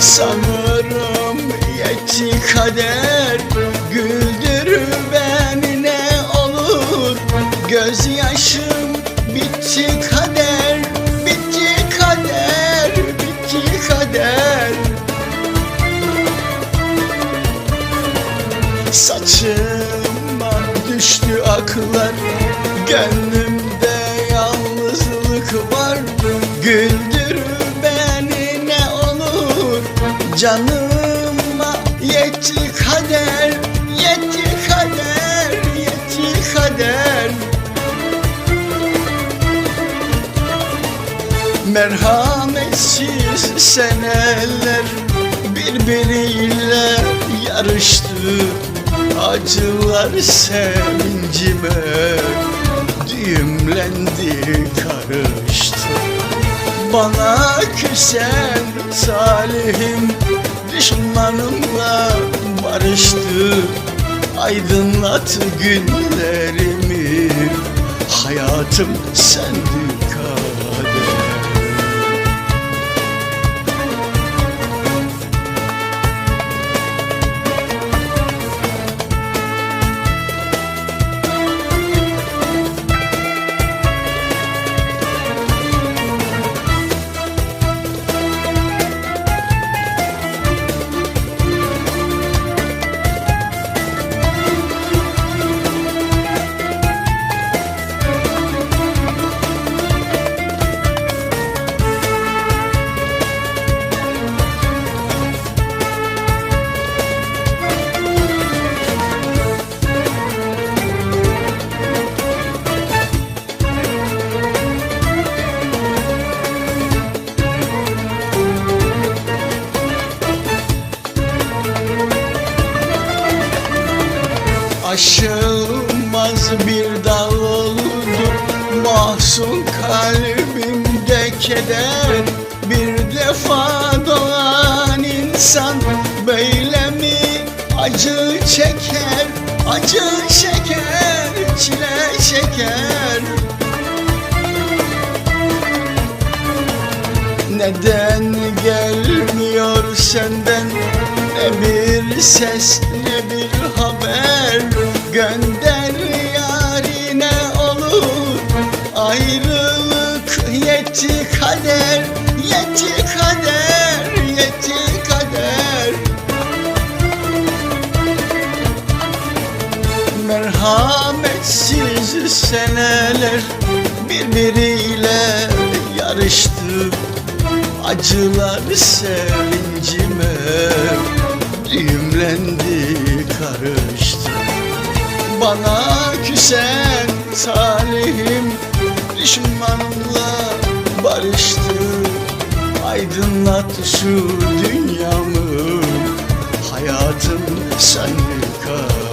Sanırım yetti kader Güldür beni ne olur. Gözyaşım bitti kader Bitti kader Bitti kader. Saçıma düştü aklar Gönlümde yalnızlık var Güldür Canıma yetti kader Yetti kader Yetti kader. Merhametsiz seneler birbiriyle yarıştı. Acılar sevincime düğümlendi karıştı Bana küsen talihim düşmanımla barıştı. Aydınlat günlerimi hayatım sendi Aşılmaz bir dağ oldu. Mahzun kalbimde keder. Bir defa doğan insan Böyle mi? Acı çeker Acı çeker, çile çeker. Neden gelmiyor senden? Ne bir ses ne bir kader Yetti kader Yetti kader. Merhametsiz seneler birbiriyle yarıştı. Acılar sevincime düğümlendi karıştı. Bana küsen talihim düşmanımla Aydınlat şu dünyamı. Hayatım sen kader